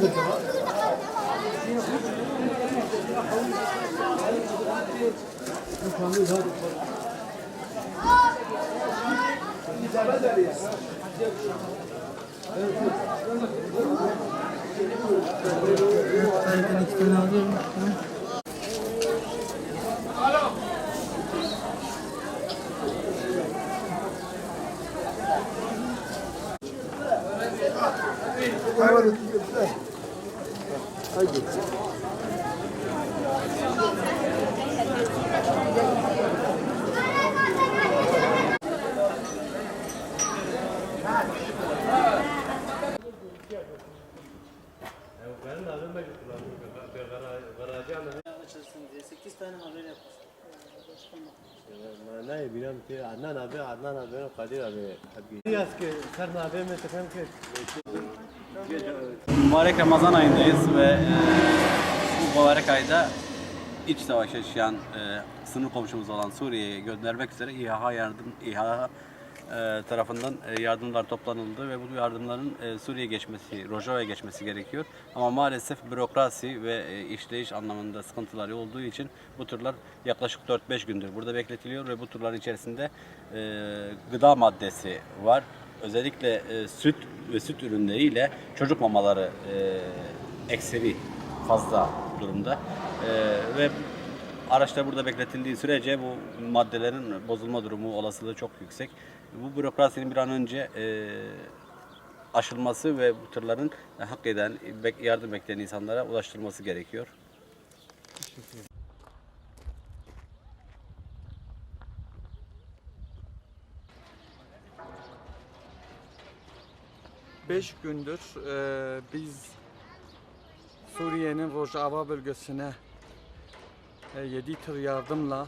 nedir baba? Ben iki tane alıyorum. Hayvan ötüyor. Haydi. Benim de abim de kullanıyor. Çalışsın diye 8 tane haber yapmış. معناه بینم که عدنان آبی عدنان آبی و قدیر آبی حبیب. دیگه از که سر نابی می تکنم که Mübarek Ramazan ayındayız ve e, bu mübarek ayda iç savaş yaşayan e, sınır komşumuz olan Suriye'ye göndermek üzere İHA yardım İHA e, tarafından e, yardımlar toplanıldı ve bu yardımların e, Suriye geçmesi, Rojava'ya geçmesi gerekiyor. Ama maalesef bürokrasi ve e, işleyiş anlamında sıkıntıları olduğu için bu turlar yaklaşık 4-5 gündür burada bekletiliyor ve bu turların içerisinde e, gıda maddesi var özellikle e, süt ve süt ürünleriyle çocuk mamaları e, ekseri fazla durumda. E, ve araçlar burada bekletildiği sürece bu maddelerin bozulma durumu olasılığı çok yüksek. Bu bürokrasinin bir an önce e, aşılması ve bu tırların hak eden, yardım bekleyen insanlara ulaştırılması gerekiyor. Beş gündür e, biz Suriye'nin Rojava bölgesine e, 7 tır yardımla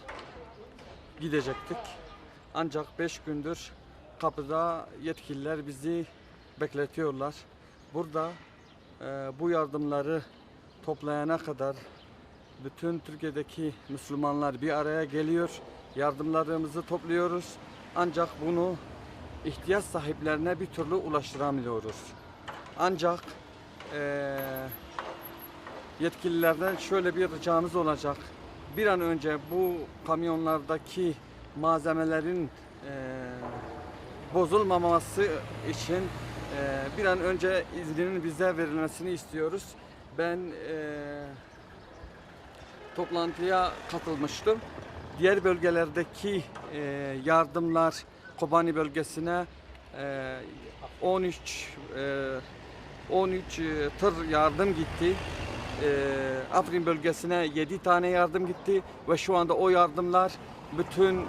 gidecektik. Ancak beş gündür kapıda yetkililer bizi bekletiyorlar. Burada e, bu yardımları toplayana kadar bütün Türkiye'deki Müslümanlar bir araya geliyor. Yardımlarımızı topluyoruz. Ancak bunu ihtiyaç sahiplerine bir türlü ulaştıramıyoruz. Ancak eee, yetkililerden şöyle bir ricamız olacak. Bir an önce bu kamyonlardaki malzemelerin eee, bozulmaması için eee, bir an önce izninin bize verilmesini istiyoruz. Ben eee toplantıya katılmıştım. Diğer bölgelerdeki e, yardımlar Kobani bölgesine e, 13 e, 13 e, tır yardım gitti. E, Afrin bölgesine 7 tane yardım gitti ve şu anda o yardımlar bütün e,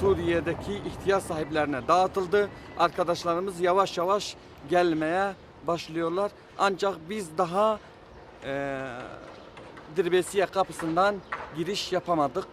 Suriye'deki ihtiyaç sahiplerine dağıtıldı. Arkadaşlarımız yavaş yavaş gelmeye başlıyorlar. Ancak biz daha e, Dirbesiye kapısından giriş yapamadık.